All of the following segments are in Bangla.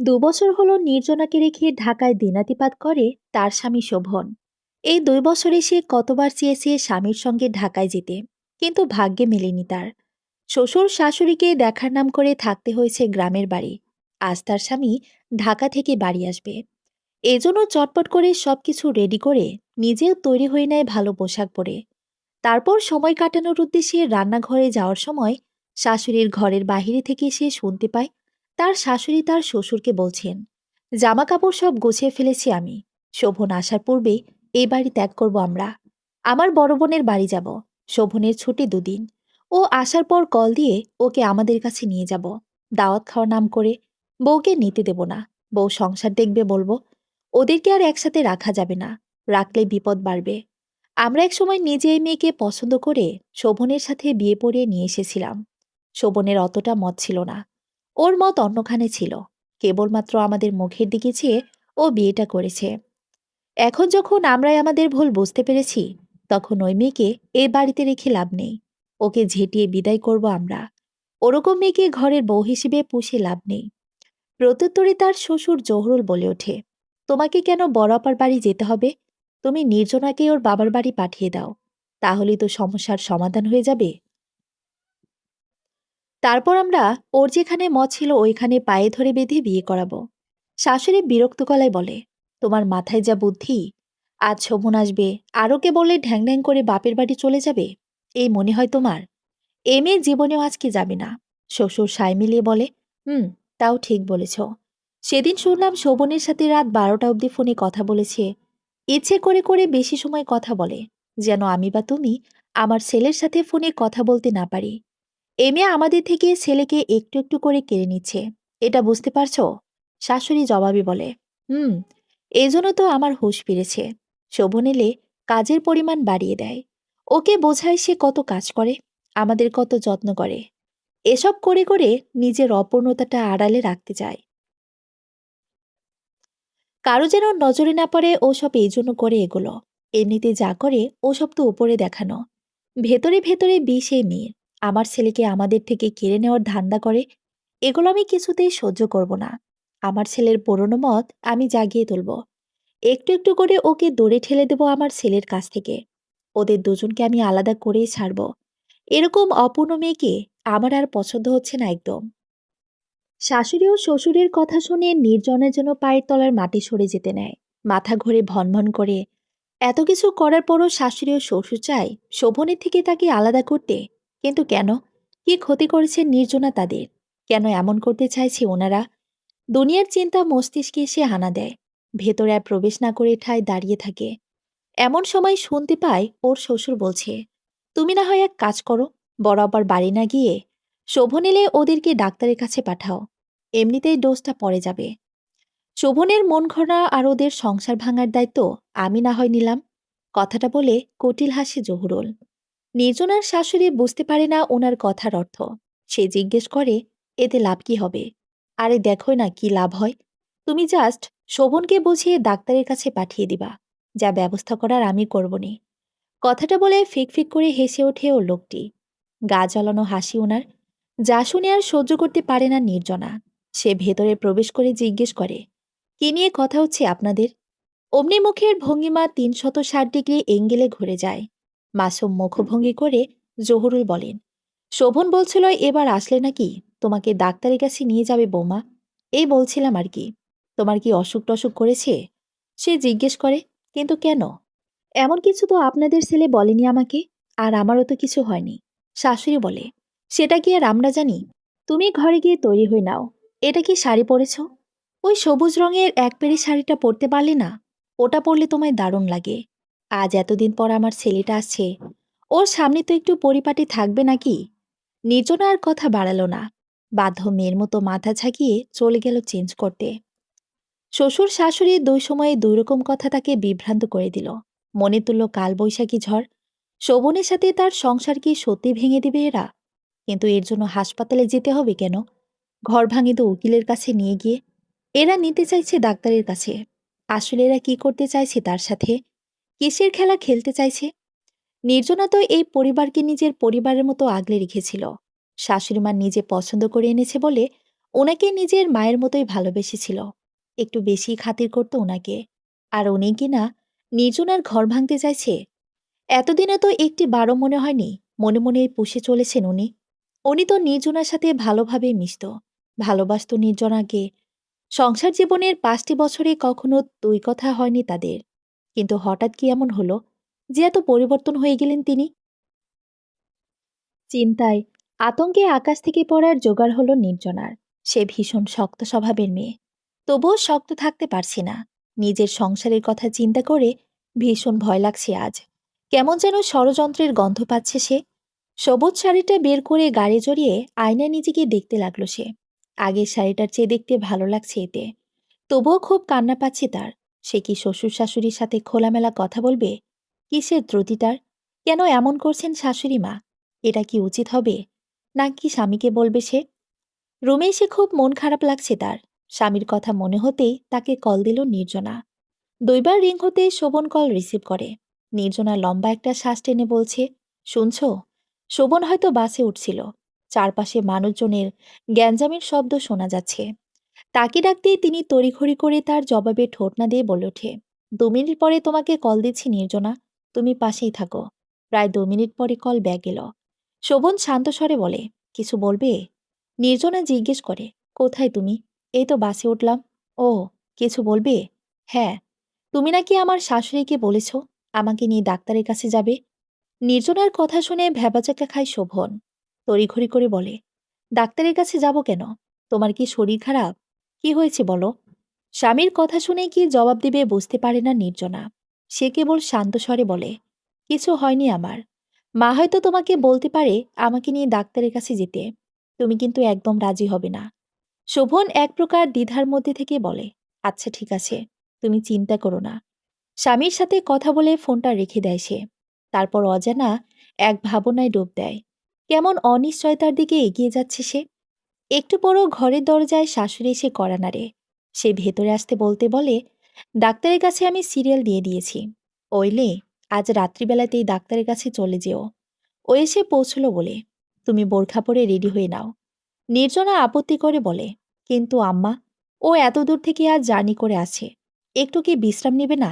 দুবছর হলো নির্জনাকে রেখে ঢাকায় দিনাতিপাত করে তার স্বামী শোভন। এই দুই বছরে সে কতবার চেয়েছে স্বামীর সঙ্গে ঢাকায় যেতে, কিন্তু ভাগ্যে মেলেনি তার। শ্বশুর শাশুড়িকে দেখার নাম করে থাকতে হয়েছে গ্রামের বাড়ি। আজ তার স্বামী ঢাকা থেকে বাড়ি আসবে। এজন্য চটপট করে সবকিছু রেডি করে নিজেও তৈরি হয়ে নেয় ভালো পোশাক পরে। তারপর সময় কাটানোর উদ্দেশ্যে রান্নাঘরে যাওয়ার সময় শাশুড়ির ঘরের বাহিরে থেকে সে শুনতে পায় তার শাশুড়ি তার শ্বশুরকে বলছেন জামা কাপড় সব গুছিয়ে ফেলেছি আমি। শোভন আসার পূর্বে এই বাড়ি ত্যাগ করব আমরা। আমার বড় বোনের বাড়ি যাব। শোভনের ছুটি দুদিন। ও আসার পর কল দিয়ে ওকে আমাদের কাছে নিয়ে যাব। দাওয়াত খাওয়ার নাম করে বউকে নিতে দেব না। বউ সংসার দেখবে বলব। ওদেরকে আর একসাথে রাখা যাবে না। রাখলে বিপদ বাড়বে। আমরা এক সময় নিজে মেয়েকে পছন্দ করে শোভনের সাথে বিয়ে পড়িয়ে নিয়ে এসেছিলাম। শোভনের অতটা মত ছিল না। ওর মত অন্যখানে ছিল। কেবলমাত্র আমাদের মুখের দিকে চেয়ে ও বিয়েটা করেছে। এখন যখন আমরাই আমাদের ভুল বুঝতে পেরেছি, তখন ওই মেয়েকে এ বাড়িতে রেখে লাভ নেই। ওকে ঝেঁটিয়ে বিদায় করব আমরা। ওরকম মেয়েকে ঘরের বউ হিসেবে পুষে লাভ নেই। প্রত্যুত্তরে তার শ্বশুর জহরুল বলে ওঠে, তোমাকে কেন বড় আপার বাড়ি যেতে হবে? তুমি নির্জনাকে ওর বাবার বাড়ি পাঠিয়ে দাও। তাহলেই তো সমস্যার সমাধান হয়ে যাবে। তারপর আমরা ওর যেখানে মত ছিল ওইখানে পায়ে ধরে বেঁধে বিয়ে করাবো। শাশুড়ি বিরক্ত গলায় বলে, তোমার মাথায় যা বুদ্ধি, আজ শোভন আসবে আরোকে বলে ঢ্যাং ঢ্যাং করে বাপের বাড়ি চলে যাবে? এই মনে হয় তোমার। এ মেয়ে জীবনেও আজকে যাবে না। শ্বশুর সায় মিলিয়ে বলে, হুম, তাও ঠিক বলেছ। সেদিন শুনলাম শোভনের সাথে রাত বারোটা অবধি ফোনে কথা বলেছে। ইচ্ছে করে করে বেশি সময় কথা বলে, যেন আমি বা তুমি আমার ছেলের সাথে ফোনে কথা বলতে না পারি। এ মেয়ে আমাদের থেকে ছেলেকে একটু একটু করে কেড়ে নিচ্ছে। এটা বুঝতে পারছ? শাশুড়ি জবাবে বলে। হুম এই জন্য তো আমার হুঁশ ফিরেছে। শোভন এলে কাজের পরিমাণ বাড়িয়ে দেয়। ওকে বোঝায় সে কত কাজ করে, আমাদের কত যত্ন করে। এসব করে করে নিজের অপূর্ণতাটা আড়ালে রাখতে চায়। কারও যেন নজরে না পড়ে ওসব এই জন্য করে এগুলো। এমনিতে যা করে ওসব তো উপরে দেখানো। ভেতরে ভেতরে বিষ মেয়ের আমার ছেলেকে আমাদের থেকে কেড়ে নেওয়ার ধান্দা করে, এগুলো আমি কিছুতেই সহ্য করব না। আমার ছেলের পুরনো মত আমি জাগিয়ে তুলব। একটু একটু করে ওকে দৌড়ে ঠেলে দেব আমার ছেলের কাছ থেকে। ওদের দুজনকে আমি আলাদা করেই ছাড়ব। এরকম অপূর্ণ মেয়েকে আমার আর পছন্দ হচ্ছে না একদম। শাশুড়ি ও শ্বশুরের কথা শুনে নির্জনের জন্য পায়ের তলার মাটি সরে যেতে নেয়। মাথা ঘুরে ভনভন করে, এত কিছু করার পরও শাশুড়ি ও শ্বশুর চায় শোভনের থেকে তাকে আলাদা করতে? কিন্তু কেন? কি ক্ষতি করেছে নির্জনা তাদের? কেন এমন করতে চাইছে ওনারা? দুনিয়ার চিন্তা মস্তিষ্কে এসে হানা দেয়। ভেতরে আর প্রবেশ না করে ঠায় দাঁড়িয়ে থাকে। এমন সময় শুনতে পায় ওর শ্বশুর বলছে, তুমি না হয় এক কাজ করো বড় আবার বাড়ি না গিয়ে শোভন এলে ওদেরকে ডাক্তারের কাছে পাঠাও। এমনিতেই ডোজটা পড়ে যাবে। শোভনের মন ঘরা আর ওদের সংসার ভাঙার দায়িত্ব আমি না হয় নিলাম। কথাটা বলে কটিল হাসে জহুরুল। নির্জনার শাশুড়ি বুঝতে পারে না ওনার কথার অর্থ। সে জিজ্ঞেস করে, এতে লাভ কি হবে? আরে দেখো না কি লাভ হয়। তুমি জাস্ট শোভনকে বুঝিয়ে ডাক্তারের কাছে পাঠিয়ে দিবা। যা ব্যবস্থা করার আমি করবনি কথাটা বলে ফিক ফিক করে হেসে ওঠে ও লোকটি। গা জ্বালানো হাসি ওনার। যা শুনে আর সহ্য করতে পারে না নির্জনা। সে ভেতরে প্রবেশ করে জিজ্ঞেস করে, কি নিয়ে কথা হচ্ছে আপনাদের? অমনি মুখের ভঙ্গিমা তিনশত ষাট ডিগ্রি এঙ্গেলে ঘুরে যায়। মাসুম মুখভঙ্গি করে জহুরুল বলেন, শোভন বলছিল এবার আসলে নাকি তোমাকে ডাক্তারের কাছে নিয়ে যাবে বৌমা। এই বলছিলাম আর কি, তোমার কি অসুখ টসুখ করেছে? সে জিজ্ঞেস করে, কিন্তু কেন? এমন কিছু তো আপনাদের ছেলে বলেনি আমাকে, আর আমারও তো কিছু হয়নি। শাশুড়ি বলে, সেটা কি আর আমরা জানি? তুমি ঘরে গিয়ে তৈরি হয়ে নাও। এটা কি শাড়ি পরেছ? ওই সবুজ রঙের এক পেরি শাড়িটা পরতে পারলে না, ওটা পরলে তোমায় দারুণ লাগে। আজ এতদিন পর আমার ছেলেটা আসছে। ওর সামনে তো একটু পরিপাটি থাকবে নাকি? নির্জনা আর কথা বাড়ালো না। বাধ্য মেয়ের মতো মাথা ঝাঁকিয়ে চলে গেল চেঞ্জ করতে। শ্বশুর শাশুড়ি দুই সময়ে দুই রকম কথা তাকে বিভ্রান্ত করে দিল। মনে তুলল কালবৈশাখী ঝড়। শোভনের সাথে তার সংসার কি সত্যি ভেঙে দিবে এরা? কিন্তু এর জন্য হাসপাতালে যেতে হবে কেন? ঘর ভাঙে তো উকিলের কাছে নিয়ে গিয়ে। এরা নিতে চাইছে ডাক্তারের কাছে। আসলে এরা কি করতে চাইছে তার সাথে? কিসের খেলা খেলতে চাইছে? নির্জনা তো এই পরিবারকে নিজের পরিবারের মতো আগলে রেখেছিল। শাশুড়িমা নিজে পছন্দ করে এনেছে বলে ওনাকে নিজের মায়ের মতোই ভালোবেসেছিল। একটু বেশি খাতির করতো ওনাকে। আর উনি কিনা নির্জনার ঘর ভাঙতে চাইছে? এতদিনে তো একটি বারো মনে হয়নি, মনে মনে পুষে চলেছেন উনি। উনি তো নির্জনার সাথে ভালোভাবে মিশত। ভালোবাসত নির্জনাকে। সংসার জীবনের পাঁচটি বছরে কখনো দুই কথা হয়নি তাদের। কিন্তু হঠাৎ কি এমন হলো যে এত পরিবর্তন হয়ে গেলেন তিনি? চিন্তায় আতঙ্কে আকাশ থেকে পড়ার জোগাড় হলো নির্জনার। সে ভীষণ শক্ত স্বভাবের মেয়ে। তবুও শক্ত থাকতে পারছি না। নিজের সংসারের কথা চিন্তা করে ভীষণ ভয় লাগছে আজ। কেমন যেন ষড়যন্ত্রের গন্ধ পাচ্ছে সে। সবুজ শাড়িটা বের করে গাড়ি জড়িয়ে আয়নায় নিজেকে দেখতে লাগল সে। আগের শাড়িটার চেয়ে দেখতে ভালো লাগছে এতে। তবুও খুব কান্না পাচ্ছে তার। সে কি শ্বশুর শাশুড়ির সাথে খোলামেলা কথা বলবে? কিসের ত্রুটি তার? কেন এমন করছেন শাশুড়ি মা? এটা কি উচিত হবে? নাকি স্বামীকে বলবে সে? রুমে এসে খুব মন খারাপ লাগছে তার। স্বামীর কথা মনে হতেই তাকে কল দিল নির্জনা। দুইবার রিং হতে শোভন কল রিসিভ করে। নির্জনা লম্বা একটা শ্বাস টেনে বলছে, শুনছ? শোভন হয়তো বাসে উঠছিল। চারপাশে মানুষজনের গ্যাঞ্জামের শব্দ শোনা যাচ্ছে। তাকে ডাকতেই তিনি তড়িঘড়ি করে তার জবাবে ঠোঁট না দিয়ে বলে ওঠে, দু মিনিট পরে তোমাকে কল দিচ্ছি নির্জনা, তুমি পাশেই থাকো। প্রায় দু মিনিট পরে কল ব্যাগ এলো। শোভন শান্ত স্বরে বলে, কিছু বলবে? নির্জনা জিজ্ঞেস করে, কোথায় তুমি? এই তো বাসে উঠলাম। ও, কিছু বলবে? হ্যাঁ। তুমি নাকি আমার শাশুড়িকে বলেছ, আমাকে নিয়ে ডাক্তারের কাছে যাবে? নির্জনার কথা শুনে ভ্যাবাচাকা খায় শোভন। তড়িঘড়ি করে বলে, ডাক্তারের কাছে যাব কেন? তোমার কি শরীর খারাপ? কি হয়েছে বলো? স্বামীর কথা শুনে কি জবাব দিবে বুঝতে পারে না নির্জনা। সে কেবল শান্ত স্বরে বলে, কিছু হয়নি আমার। মা হয়তো তোমাকে বলতে পারে আমাকে নিয়ে ডাক্তারের কাছে যেতে। তুমি কিন্তু একদম রাজি হবে না। শোভন এক প্রকার দ্বিধার মধ্যে থেকে বলে আচ্ছা ঠিক আছে, তুমি চিন্তা করো না। স্বামীর সাথে কথা বলে ফোনটা রেখে দেয় সে। তারপর অজানা এক ভাবনায় ডুব দেয়, কেমন অনিশ্চয়তার দিকে এগিয়ে যাচ্ছে সে। একটু পরও ঘরের দরজায় শাশুড়ি এসে করা নাড়ে। সে ভেতরে আসতে বলতে বলে, ডাক্তারের কাছে আমি সিরিয়াল দিয়ে দিয়েছি। ওইলে আজ রাত্রিবেলাতেই ডাক্তারের কাছে চলে যেও ও এসে পৌঁছলো বলে, তুমি বোরখা পরে রেডি হয়ে নাও নির্জনা আপত্তি করে বলে, কিন্তু আম্মা, ও এত দূর থেকে আজ জার্নি করে আছে। একটু কি বিশ্রাম নেবে না?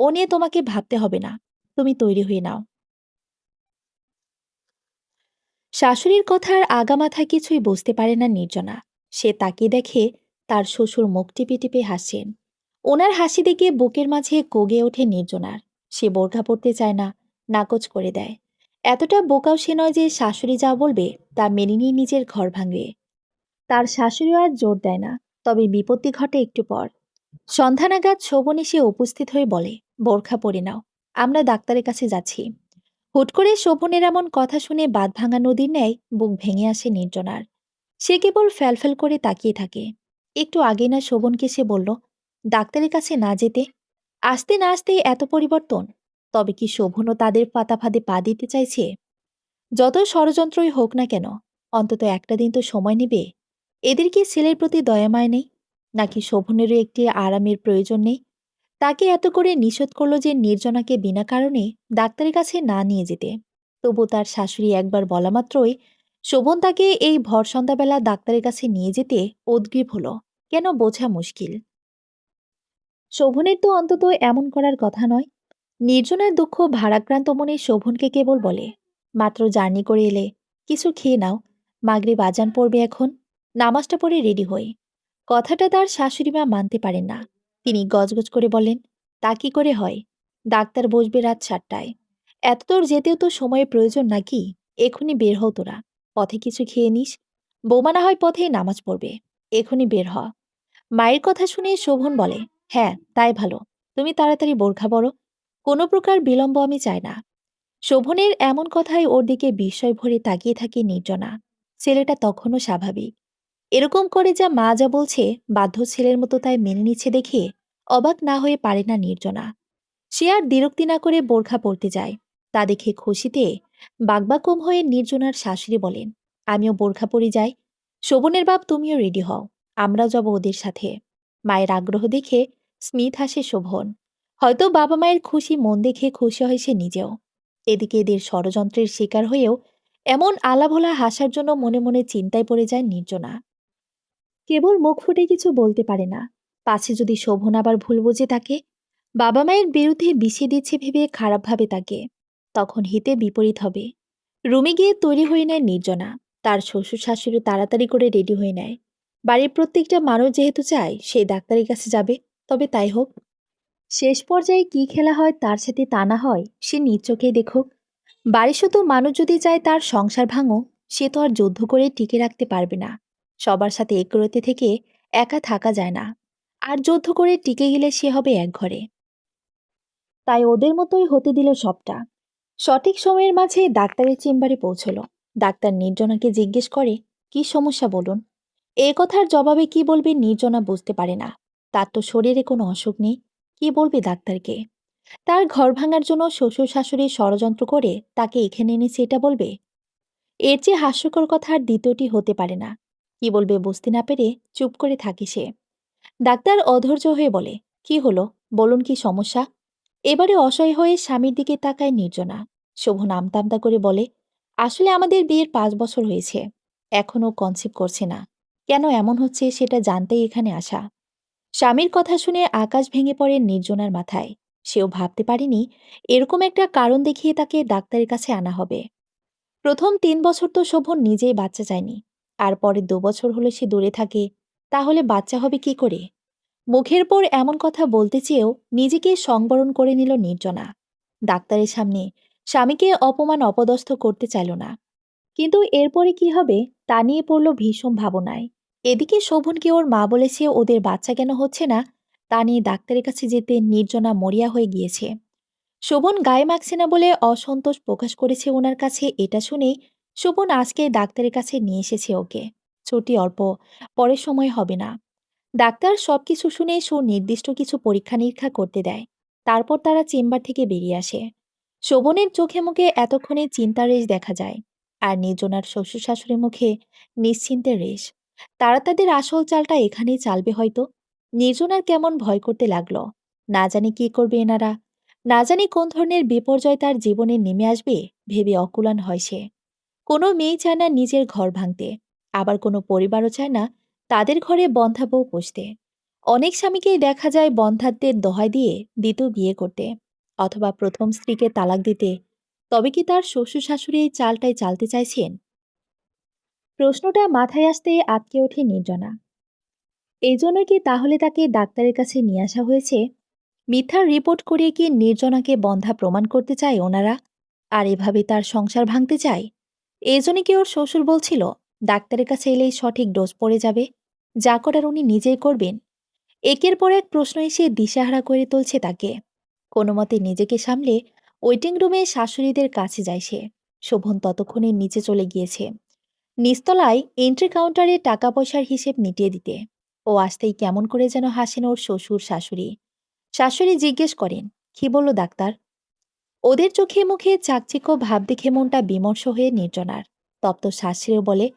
ও নিয়ে তোমাকে ভাবতে হবে না। তুমি তৈরি হয়ে নাও। শাশুড়ির কথার আগামাথায় কিছুই বুঝতে পারে না নির্জনা। সে তাকে দেখে তার শ্বশুর মুখ টিপে টিপে হাসেন ওনার হাসি দেখে বুকের মাঝে কোগে ওঠে নির্জনার। সে বোরখা পড়তে চায় না, নাকচ করে দেয়। এতটা বোকাও সে নয় যে শাশুড়ি যা বলবে তা মেনে নিয়ে নিজের ঘর ভাঙবে। তার শাশুড়িও আর জোর দেয় না, তবে বিপত্তি ঘটে একটু পর। সন্ধ্যা নাগাদ শোভন এসে উপস্থিত হয়ে বলে, বোরখা পরে নাও, আমরা ডাক্তারের কাছে যাচ্ছি। হুট করে শোভনের এমন কথা শুনে বাদ ভাঙা নদীর ন্যায় বুক ভেঙে আসে নির্জনার। সে কেবল ফ্যালফ্যাল করে তাকিয়ে থাকে। একটু আগে না শোভনকে সে বলল, ডাক্তারের কাছে না যেতে? আসতে না আসতে এত পরিবর্তন? তবে কি শোভনও তাদের পাতা ফাঁদে পা দিতে চাইছে? যত ষড়যন্ত্রই হোক না কেন, অন্তত একটা দিন তো সময় নেবে। এদের কি ছেলের প্রতি দয়ামায় নেই? নাকি শোভনেরও একটি আরামের প্রয়োজন নেই? তাকে এত করে নিষেধ করল যে নির্জনাকে বিনা কারণে ডাক্তারের কাছে না নিয়ে যেতে। তবু তার শাশুড়ি একবার বলা মাত্রই শোভন তাকে এই ভর সন্ধ্যাবেলা ডাক্তারের কাছে নিয়ে যেতে উদ্গ্রীব হলো। কেন বোঝা মুশকিল। শোভনের তো অন্তত এমন করার কথা নয়। নির্জনার দুঃখ ভারাক্রান্ত মনে শোভনকে কেবল বলে, মাত্র জার্নি করে এলে কিছু খেয়ে নাও। মাগরে বাজান পড়বে এখন। নামাজটা পড়ে রেডি হই। কথাটা তার শাশুড়িমা মানতে পারেন না। তিনি গজগজ করে বলেন তা কি করে হয়? ডাক্তার বসবে রাত সাতটায়। এত তোর যেতেও তো সময়ের প্রয়োজন নাকি? এখনই বের হও তোরা। পথে কিছু খেয়ে নিস। বৌমা না হয় পথে নামাজ পড়বে। এখনই বের হ। মায়ের কথা শুনে শোভন বলে হ্যাঁ তাই ভালো। তুমি তাড়াতাড়ি বোরখা বড় কোনো প্রকার বিলম্ব আমি চাই না। শোভনের এমন কথায় ওর দিকে বিস্ময় ভরে তাকিয়ে থাকে নির্জনা। ছেলেটা তখনও স্বাভাবিক। এরকম করে যা মা যা বলছে, বাধ্য ছেলের মতো তাই মেনে নিচ্ছে দেখে অবাক না হয়ে পারে না নির্জনা। সে আর বিরক্তি না করে বোরখা পড়তে যায়। তা দেখে খুশিতে বাগবাকম হয়ে নির্জনার শাশুড়ি বলেন, আমিও বোরখা পরি যাই। শোভনের বাপ তুমিও রেডি হও। আমরাও যাব ওদের সাথে। মায়ের আগ্রহ দেখে স্মিথ হাসে শোভন। হয়তো বাবা মায়ের খুশি মন দেখে খুশি হয় সে নিজেও। এদিকে এদের ষড়যন্ত্রের শিকার হয়েও এমন আলাভোলা হাসার জন্য মনে মনে চিন্তায় পড়ে যায় নির্জনা। কেবল মুখ ফুটে কিছু বলতে পারে না। পাছে যদি শোভন আবার ভুল বুঝে তাকে, বাবা মায়ের বিরুদ্ধে বিষে দিচ্ছে ভেবে খারাপভাবে তাকে, তখন হিতে বিপরীত হবে। রুমে গিয়ে তৈরি হয়ে নেয় নির্জনা। তার শ্বশুর শাশুড়ি তাড়াতাড়ি করে রেডি হয়ে নেয়। বাড়ির প্রত্যেকটা মানুষ যেহেতু চায়, সে ডাক্তারের কাছে যাবে, তবে তাই হোক। শেষ পর্যায়ে কি খেলা হয় তার সাথে তা না হয়, সে নিজ চোখেই দেখুক। বাড়ি শুধু মানুষ যদি চায় তার সংসার ভাঙো সে তো আর যুদ্ধ করে টিকে রাখতে পারবে না। সবার সাথে একরতে থেকে একা থাকা যায় না। আর যুদ্ধ করে টিকে গেলে সে হবে এক ঘরে। তাই ওদের মতোই হতে দিল সবটা। সঠিক সময়ের মাঝে ডাক্তারের চেম্বারে পৌঁছলো। ডাক্তার নির্জনাকে জিজ্ঞেস করে, কি সমস্যা বলুন? এ কথার জবাবে কি বলবে নির্জনা বুঝতে পারে না। তার তো শরীরে কোনো অসুখ নেই। কি বলবে ডাক্তারকে? তার ঘর ভাঙার জন্য শ্বশুর শাশুড়ি ষড়যন্ত্র করে তাকে এখানে এনেছে এটা বলবে? এর চেয়ে হাস্যকর কথা আর দ্বিতীয়টি হতে পারে না। কি বলবে বুঝতে না পেরে চুপ করে থাকে সে। ডাক্তার অধৈর্য হয়ে বলে, কি হলো? বলুন কি সমস্যা? এবারে অসহায় হয়ে স্বামীর দিকে তাকায় নির্জনা। শোভন আমতামতা করে বলে, আসলে আমাদের বিয়ের পাঁচ বছর হয়েছে। এখনও কনসেপ্ট করছে না। কেন এমন হচ্ছে সেটা জানতেই এখানে আসা? স্বামীর কথা শুনে আকাশ ভেঙে পড়ে নির্জনার মাথায়। সেও ভাবতে পারেনি এরকম একটা কারণ দেখিয়ে তাকে ডাক্তারের কাছে আনা হবে। প্রথম তিন বছর তো শোভন নিজেই বাচ্চা চায়নি। আর পরে দু বছর হলে সে দূরে থাকে, তাহলে বাচ্চা হবে কি করে? মুখের পর এমন কথা বলতে চেয়েও নিজেকে সংবরণ করে নিল নির্জনা। ডাক্তারের সামনে স্বামীকে অপমান অপদস্থ করতে চাইল না। কিন্তু এরপরে কি হবে তা নিয়ে পড়ল ভীষণ ভাবনায়। এদিকে শোভনকে ওর মা বলেছে ওদের বাচ্চা কেন হচ্ছে না, তা নিয়ে ডাক্তারের কাছে যেতে নির্জনা মরিয়া হয়ে গিয়েছে। শোভন গায়ে মাখছে না বলে অসন্তোষ প্রকাশ করেছে ওনার কাছে এটা শুনেই শোভন আজকে ডাক্তারের কাছে নিয়ে এসেছে ওকে। ছুটি অল্প পরের সময় হবে না। ডাক্তার সবকিছু শুনে সুনির্দিষ্ট কিছু পরীক্ষা নিরীক্ষা করতে দেয়। তারপর তারা চেম্বার থেকে বেরিয়ে আসে। শোভনের চোখে মুখে এতক্ষণে চিন্তার রেশ দেখা যায় আর নির্জনার শ্বশুর শাশুড়ির মুখে নিশ্চিন্তের রেশ। তারা তাদের আসল চালটা এখানেই চালবে হয়তো। নির্জনার কেমন ভয় করতে লাগল। না জানি কি করবে এনারা। না জানি কোন ধরনের বিপর্যয় তার জীবনে নেমে আসবে, ভেবে অকুলান হয় সে। কোনো মেয়ে চায় না নিজের ঘর ভাঙতে, আবার কোনো পরিবারও চায় না তাদের ঘরে বন্ধা বউ পুষতে। অনেক স্বামীকেই দেখা যায় বন্ধাত্বের দোহাই দিয়ে দ্বিতীয় বিয়ে করতে অথবা প্রথম স্ত্রীকে তালাক দিতে। তবে কি তার শ্বশুর শাশুড়ি এই চালটাই চালতে চাইছেন? প্রশ্নটা মাথায় আসতে আটকে ওঠে নির্জনা। এই জন্য কি তাহলে তাকে ডাক্তারের কাছে নিয়ে আসা হয়েছে? মিথ্যার রিপোর্ট করিয়ে কি নির্জনাকে বন্ধা প্রমাণ করতে চায় ওনারা? আর এভাবে তার সংসার ভাঙতে চায়? এই কি ওর শ্বশুর বলছিল, ডাক্তারের কাছে এলেই সঠিক ডোজ পড়ে যাবে? যা করার উনি নিজেই করবেন। একের পর এক প্রশ্ন এসে দিশাহারা করে তুলছে তাকে। কোনো মতে নিজেকে সামলে ওয়েটিং রুমে শাশুড়িদের কাছে যায় সে। শোভন ততক্ষণে নিচে চলে গিয়েছে। নিস্তলায় এন্ট্রি কাউন্টারে টাকা পয়সার হিসেব মিটিয়ে দিতে। ও আসতেই কেমন করে যেন হাসেন ওর শ্বশুর শাশুড়ি। শাশুড়ি জিজ্ঞেস করেন, কি বলল ডাক্তার? ওদের চোখে মুখে চাকচিক্য ভাব দেখে মনটা বিমর্ষ হয়ে নির্জনার। তপ্ত শাশুড়িও বলে,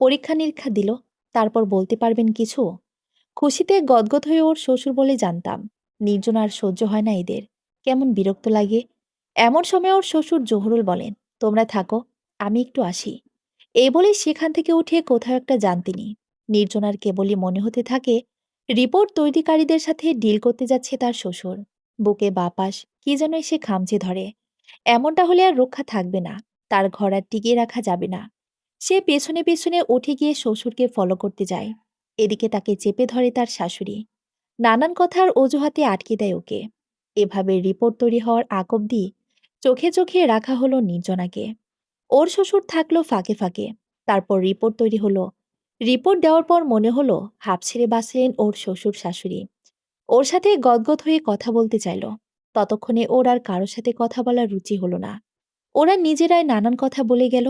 পরীক্ষা নিরীক্ষা দিল, তারপর বলতে পারবেন কিছু? খুশিতে গদগদ হয়ে ওর শ্বশুর বলে, জানতাম। নির্জনার সহ্য হয় না এদের। কেমন বিরক্ত লাগে? এমন সময় ওর শ্বশুর জহুরুল বলেন, তোমরা থাকো, আমি একটু আসি। এই বলে সেখান থেকে উঠে কোথাও একটা যান তিনি নির্জনার কেবলই মনে হতে থাকে, রিপোর্ট তৈরিকারীদের সাথে ডিল করতে যাচ্ছে তার শ্বশুর। বুকে বাপাস, কি যেন এসে খামচে ধরে। এমনটা হলে আর রক্ষা থাকবে না, তার ঘর আর টিকিয়ে রাখা যাবে না। সে পেছনে পেছনে উঠে গিয়ে শ্বশুরকে ফলো করতে যায়। এদিকে তাকে চেপে ধরে তার শাশুড়ি। নানান কথার অজুহাতে আটকে দেয় ওকে। এভাবে রিপোর্ট তৈরি হওয়ার আগ অব্দি চোখে চোখে রাখা হলো নির্জনাকে। ওর শ্বশুর থাকল ফাঁকে ফাঁকে। তারপর রিপোর্ট তৈরি হলো। রিপোর্ট দেওয়ার পর মনে হলো হাফ ছেড়ে বাঁচলেন ওর শ্বশুর শাশুড়ি। ওর সাথে গদগদ হয়ে কথা বলতে চাইল। ততক্ষণে ওর আর কারোর সাথে কথা বলার রুচি হলো না। ওরা নিজেরাই নানান কথা বলে গেল।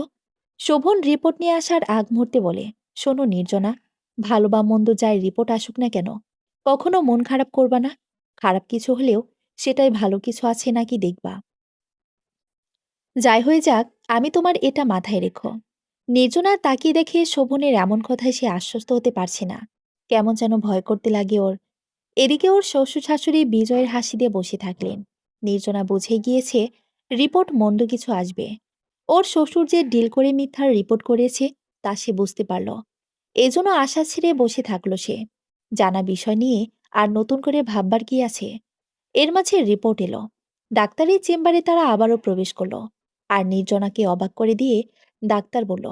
শোভন রিপোর্ট নিয়ে আসার আগ মুহূর্তে বলে, শোনো নির্জনা, ভালো বা মন্দ যাই রিপোর্ট আসুক না কেন, কখনো মন খারাপ করবা না। খারাপ কিছু হলেও সেটাই ভালো কিছু আছে নাকি দেখবা। যাই হয়ে যাক, আমি তোমার এটা মাথায় রেখো। নির্জনা তাকিয়ে দেখে শোভনের এমন কথায় সে আশ্বস্ত হতে পারছে না। কেমন যেন ভয় করতে লাগে ওর। এদিকে ওর শ্বশুর শাশুড়ি বিজয়ের হাসি দিয়ে বসে থাকলেন। নির্জনা বুঝে গিয়েছে, রিপোর্ট মন্দ কিছু আসবে। ওর শ্বশুর যে ডিল করে মিথ্যার রিপোর্ট করেছে, তা সে বুঝতে পারল। এজন্য আশা ছেড়ে বসে থাকল সে। জানা বিষয় নিয়ে আর নতুন করে ভাববার কি আছে? এর মাঝে রিপোর্ট এলো। ডাক্তারের চেম্বারে তারা আবারও প্রবেশ করল। আর নির্জনাকে অবাক করে দিয়ে ডাক্তার বলল,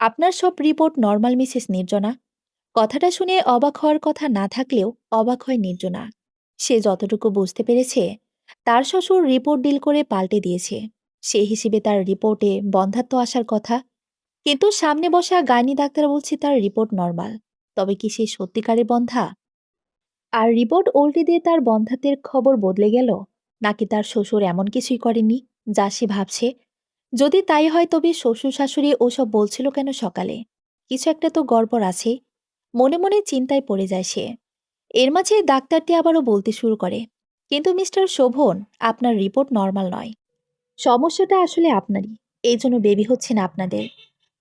আপনার সব রিপোর্ট নর্মাল মিসেস নির্জনা। কথাটা শুনে অবাক হওয়ার কথা না থাকলেও অবাক হয় নির্জনা। সে যতটুকু বুঝতে পেরেছে, তার শ্বশুর রিপোর্ট ডিল করে পাল্টে দিয়েছে। সে হিসেবে তার রিপোর্টে বন্ধাত্ম আসার কথা, কিন্তু সামনে বসা গাইনি ডাক্তার বলছে তার রিপোর্ট নর্মাল। তবে কি সে সত্যিকারের বন্ধা? আর রিপোর্ট উল্টে দিয়ে তার বন্ধাত্বের খবর বদলে গেল? নাকি তার শ্বশুর এমন কিছুই করেনি, যা সে ভাবছে? যদি তাই হয় তবে শ্বশুর শাশুড়ি ওসব বলছিল কেন সকালে? কিছু একটা তো গড়বড় আছে মনে মনে চিন্তায় পড়ে যায় সে। এর মাঝে ডাক্তারটি আবারও বলতে শুরু করে, কিন্তু মিস্টার শোভন, আপনার রিপোর্ট নর্মাল নয়। সমস্যাটা আসলে আপনারই, এই জন্য বেবি হচ্ছে না আপনাদের।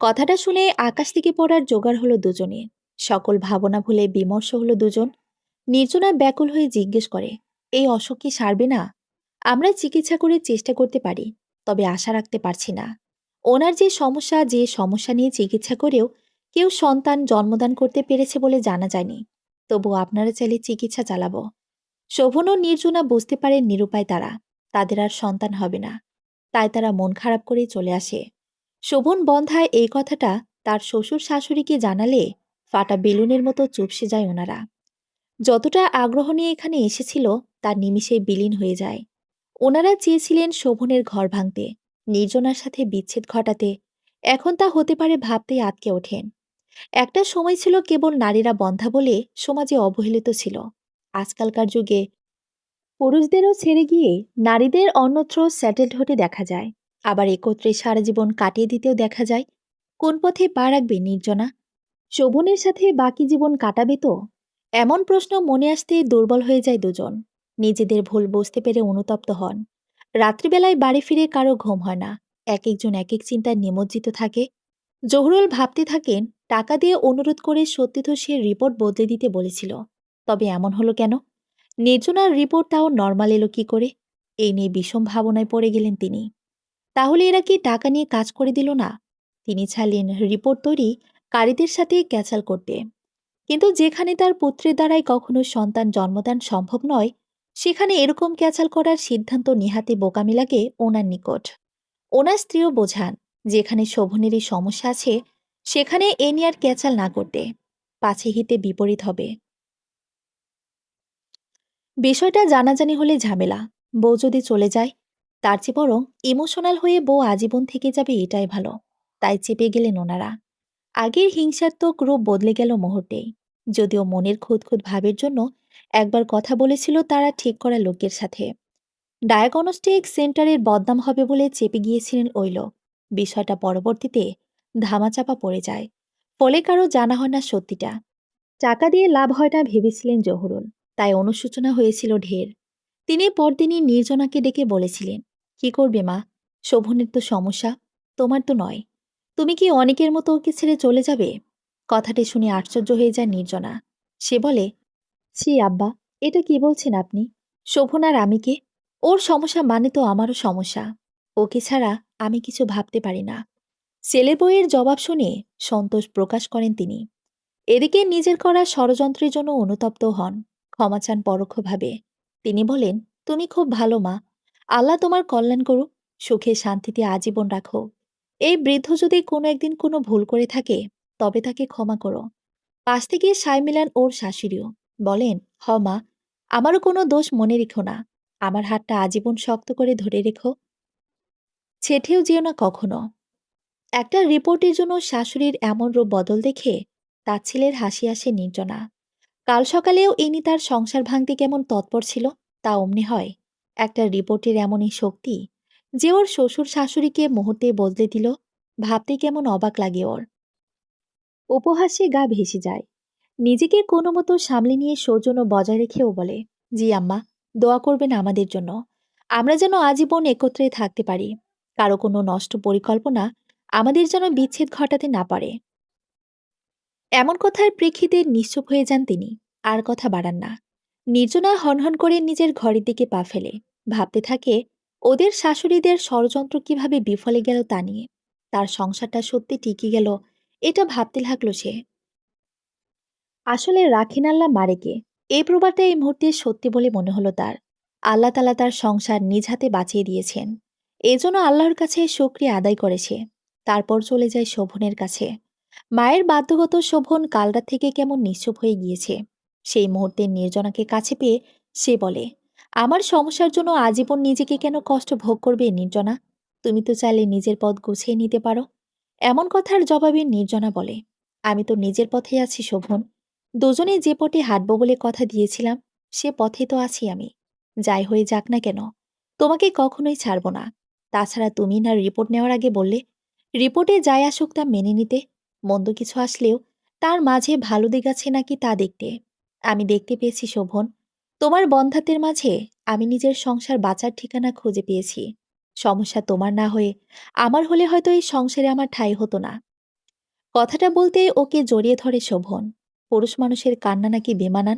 কথাটা শুনে আকাশ থেকে পড়ার জোগাড় হলো দুজনে সকল ভাবনা ভুলে বিমর্ষ হলো দুজন। নির্জনা ব্যাকুল হয়ে জিজ্ঞেস করে, এই অসুখ কি সারবে না? আমরা চিকিৎসা করে চেষ্টা করতে পারি, তবে আশা রাখতে পারছি না। ওনার যে সমস্যা যে সমস্যা নিয়ে চিকিৎসা করেও কেউ সন্তান জন্মদান করতে পেরেছে বলে জানা যায়নি। তবু আপনারা চাইলে চিকিৎসা চালাবো। শোভন ও নির্জনা বুঝতে পারেন নিরুপায় তারা। তাদের আর সন্তান হবে না। তাই তারা মন খারাপ করে চলে আসে। শোভন বন্ধায় এই কথাটা তার শ্বশুর শাশুড়িকে জানালে ফাটা বেলুনের মতো চুপসে যায় ওনারা। যতটা আগ্রহ নিয়ে এখানে এসেছিল, তার নিমিষেই বিলীন হয়ে যায়। ওনারা চেয়েছিলেন শোভনের ঘর ভাঙতে। নির্জনার সাথে বিচ্ছেদ ঘটাতে। এখন তা হতে পারে ভাবতেই আটকে ওঠেন। একটা সময় ছিল কেবল নারীরা বন্ধা বলে সমাজে অবহেলিত ছিল। আজকালকার যুগে পুরুষদেরও ছেড়ে গিয়ে নারীদের অন্যত্র সেটেলড হতে দেখা যায়। আবার একত্রে সারা জীবন কাটিয়ে দিতেও দেখা যায়। কোন পথে পা রাখবে নির্জনা? শোভনের সাথে বাকি জীবন কাটাবে তো? এমন প্রশ্ন মনে আসতে দুর্বল হয়ে যায় দুজন। নিজেদের ভুল বুঝতে পেরে অনুতপ্ত হন। রাত্রিবেলায় বাড়ি ফিরে কারও ঘুম হয় না। এক একজন এক এক চিন্তায় নিমজ্জিত থাকে। জহুরুল ভাবতে থাকেন, টাকা দিয়ে অনুরোধ করে সত্যি তো সে রিপোর্ট বদলে দিতে বলেছিল। তবে এমন হলো কেন? নির্জনার রিপোর্ট তাও নর্মাল এলো কি করে? এই নিয়ে বিষম ভাবনায় পড়ে গেলেন তিনি। তাহলে এরা কি টাকা নিয়ে কাজ করে দিল না? তিনি ছাড়লেন রিপোর্ট তৈরি কারীদের সাথে ক্যাচাল করতে। কিন্তু যেখানে তার পুত্রের দ্বারাই কখনো সন্তান জন্মদান সম্ভব নয়, সেখানে এরকম ক্যাচাল করার সিদ্ধান্ত নিহাতে বোকামি লাগে ওনার নিকট। ওনার স্ত্রীও বোঝান যেখানে শোভনেরই সমস্যা আছে, সেখানে এ নিয়ে আর ক্যাচাল না করতে। পাছে হিতে বিপরীত হবে। বিষয়টা জানাজানি হলে ঝামেলা। বউ যদি চলে যায়, তার চেয়ে বরং ইমোশনাল হয়ে বউ আজীবন থেকে যাবে এটাই ভালো। তাই চেপে গেলেন ওনারা। আগের হিংসাত্মক রূপ বদলে গেল মুহূর্তেই যদিও মনের খুদ ভাবের জন্য একবার কথা বলেছিল তারা ঠিক করা লোকের সাথে। ডায়াগনস্টিক সেন্টারের বদনাম হবে বলে চেপে গিয়েছিলেন ওই লোক। বিষয়টা পরবর্তীতে ধামাচাপা পড়ে যায়। ফলে কারও জানা হয় না সত্যিটা। টাকা দিয়ে লাভ হয় না ভেবেছিলেন জহুরুল, তাই অনুশোচনা হয়েছিল ঢের। তিনি পরদিনই নির্জনাকে ডেকে বলেছিলেন, কি করবে মা? শোভনের তো সমস্যা, তোমার তো নয়। তুমি কি অনেকের মতো ওকে ছেড়ে চলে যাবে? কথাটি শুনে আশ্চর্য হয়ে যায় নির্জনা। সে বলে, ছি আব্বা, এটা কি বলছেন আপনি? শোভন আর আমি কে? ওর সমস্যা মানে তো আমারও সমস্যা। ওকে ছাড়া আমি কিছু ভাবতে পারি না। ছেলে বইয়ের জবাব শুনে সন্তোষ প্রকাশ করেন তিনি। এদিকে নিজের করা ষড়যন্ত্রের জন্য অনুতপ্ত হন, ক্ষমা চান পরোক্ষভাবে। তিনি বলেন, তুমি খুব ভালো মা। আল্লাহ তোমার কল্যাণ করুক, সুখে শান্তিতে আজীবন রাখো। এই বৃদ্ধ যদি কোনো একদিন কোনো ভুল করে থাকে, তবে তাকে ক্ষমা করো। পাশ থেকে সাই মিলান ওর শাশুড়িও। বলেন, হ মা, আমারও কোনো দোষ মনে রেখো না। আমার হাতটা আজীবন শক্ত করে ধরে রেখো। ছেঠেও যেও না কখনো। একটা রিপোর্টের জন্য শাশুড়ির এমন রূপ বদল দেখে তার ছেলের হাসি আসে নির্জনা। কাল সকালেও ইনি তার সংসার ভাঙতে কেমন তৎপর ছিল তা অমনি হয়। একটা রিপোর্টের এমনই শক্তি যে ওর শ্বশুর শাশুড়িকে মুহূর্তে বদলে দিল, ভাবতে কেমন অবাক লাগে ওর। উপহাসে গা ভেসে যায়। নিজেকে কোনো মতো সামলে নিয়ে সৌজন্য বজায় রেখেও বলে, জি আম্মা, দোয়া করবেন আমাদের জন্য। আমরা যেন আজীবন একত্রে থাকতে পারি। কারও কোনো নষ্ট পরিকল্পনা আমাদের যেন বিচ্ছেদ ঘটাতে না পারে। এমন কথার প্রেক্ষিতে নিশ্চুপ হয়ে যান তিনি, আর কথা বাড়ান না। নির্জনা হনহন করে নিজের ঘরের দিকে পা ফেলে, ভাবতে থাকে, ওদের শাশুড়িদের ষড়যন্ত্র কীভাবে বিফলে গেল তা নিয়ে? তার সংসারটা সত্যি টিকে গেল, এটা ভাবতে লাগল সে। আসলে রাখিন আল্লাহ মারেকে এই প্রবাদটা এই মুহূর্তে সত্যি বলে মনে হলো তার। আল্লাহ তালা তার সংসার নিজ হাতে বাঁচিয়ে দিয়েছেন। এজন্য আল্লাহর কাছে শুক্রিয়া আদায় করেছে। তারপর চলে যায় শোভনের কাছে। মায়ের বাধ্যগত শোভন কালরাত থেকে কেমন নিশ্চুপ হয়ে গিয়েছে, সেই মুহূর্তে নির্জনাকে কাছে পেয়ে সে বলে, আমার সমস্যার জন্য আজীবন নিজেকে কেন কষ্ট ভোগ করবে নির্জনা? তুমি তো চাইলে নিজের পথ গুছিয়ে নিতে পারো। এমন কথার জবাবে নির্জনা বলে, আমি তো নিজের পথে আছি শোভন। দুজনে যে পথে হাঁটব বলে কথা দিয়েছিলাম, সে পথে তো আছি আমি। যাই হয়ে যাক না কেন, তোমাকে কখনোই ছাড়ব না। তাছাড়া তুমি না রিপোর্ট নেওয়ার আগে বললে রিপোর্টে যাই আসুক তা মেনে নিতে, মন্দ কিছু আসলেও তার মাঝে ভালো দিক আছে নাকি তা দেখতে। আমি দেখতে পেয়েছি, শোভন, তোমার বন্ধাতের মাঝে আমি নিজের সংসার বাঁচার ঠিকানা খুঁজে পেয়েছি। সমস্যা তোমার না হয়ে আমার হলে হয়তো এই সংসারে আমার ঠাঁই হতো না। কথাটা বলতে ওকে জড়িয়ে ধরে শোভন, পুরুষ মানুষের কান্না নাকি বেমানান,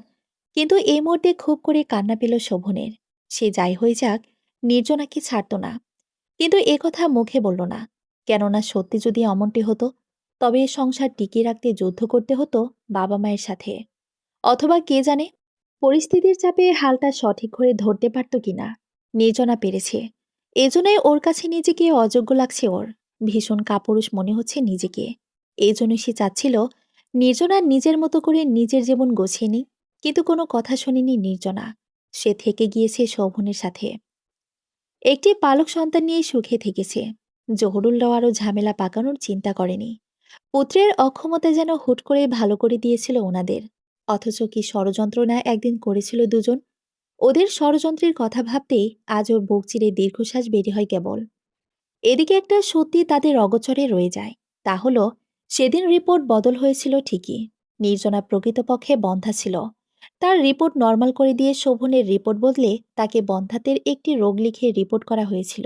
কিন্তু এই মুহূর্তে খুব করে কান্না পেল শোভনের। সে যাই হয়ে যাক নির্জনাকে ছাড়ত না। কিন্তু এ কথা মুখে বলল না। কেননা সত্যি যদি অমনটি হতো, তবে এ সংসার টিকিয়ে রাখতে যুদ্ধ করতে হতো বাবা মায়ের সাথে। অথবা কে জানে, পরিস্থিতির চাপে হালটা সঠিক করে ধরতে পারত কিনা, নির্জনা পেরেছে। এজন্যই ওর কাছে নিজেকে অযোগ্য লাগছে ওর। ভীষণ কাপুরুষ মনে হচ্ছে নিজেকে। এই জন্য সে চাচ্ছিল, নির্জনা নিজের মতো করে নিজের জীবন গোছিয়ে নি কিন্তু কোনো কথা শোনেনি নির্জনা। সে থেকে গিয়েছে শোভনের সাথে। একটি পালক সন্তান নিয়ে সুখে থেকেছে। জহরুল্লাহ আরও ঝামেলা পাকানোর চিন্তা করেনি। পুত্রের অক্ষমতা যেন হুট করে ভালো করে দিয়েছিল ওনাদের। অথচ কি ষড়যন্ত্র না একদিন করেছিল দুজন? ওদের ষড়যন্ত্রের কথা ভাবতেই আজ ওর বুক চিরে দীর্ঘশ্বাস বেরি হয় কেবল। এদিকে একটা সত্যি তাদের অগচরে রয়ে যায়। তা হলো, সেদিন রিপোর্ট বদল হয়েছিল ঠিকই। নির্জনা প্রকৃতপক্ষে বন্ধা ছিল। তার রিপোর্ট নর্মাল করে দিয়ে শোভনের রিপোর্ট বদলে তাকে বন্ধাতের একটি রোগ লিখে রিপোর্ট করা হয়েছিল।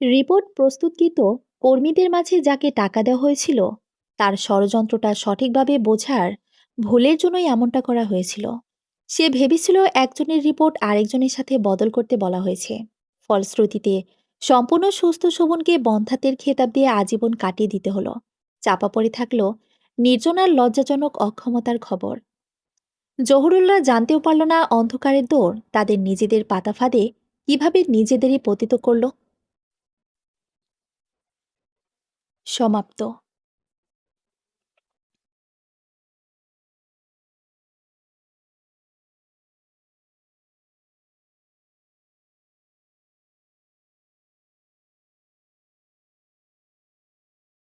রিপোর্ট প্রস্তুতকৃত কর্মীদের মাঝে যাকে টাকা দেওয়া হয়েছিল, তার ষড়যন্ত্রটা সঠিকভাবে বোঝার ভুলের জন্যই এমনটা করা হয়েছিল। সে ভেবেছিল একজনের রিপোর্ট আরেকজনের সাথে বদল করতে বলা হয়েছে। ফলশ্রুতিতে সম্পূর্ণ সুস্থ শোভনকে বন্ধাতের খেতাব দিয়ে আজীবন কাটিয়ে দিতে হলো। চাপা পড়ে থাকল নির্জনার লজ্জাজনক অক্ষমতার খবর। জহুরুল্লাহ জানতেও পারল না অন্ধকারের দৌড় তাদের নিজেদের পাতা ফাঁদে কীভাবে নিজেদেরই পতিত করল। সমাপ্ত।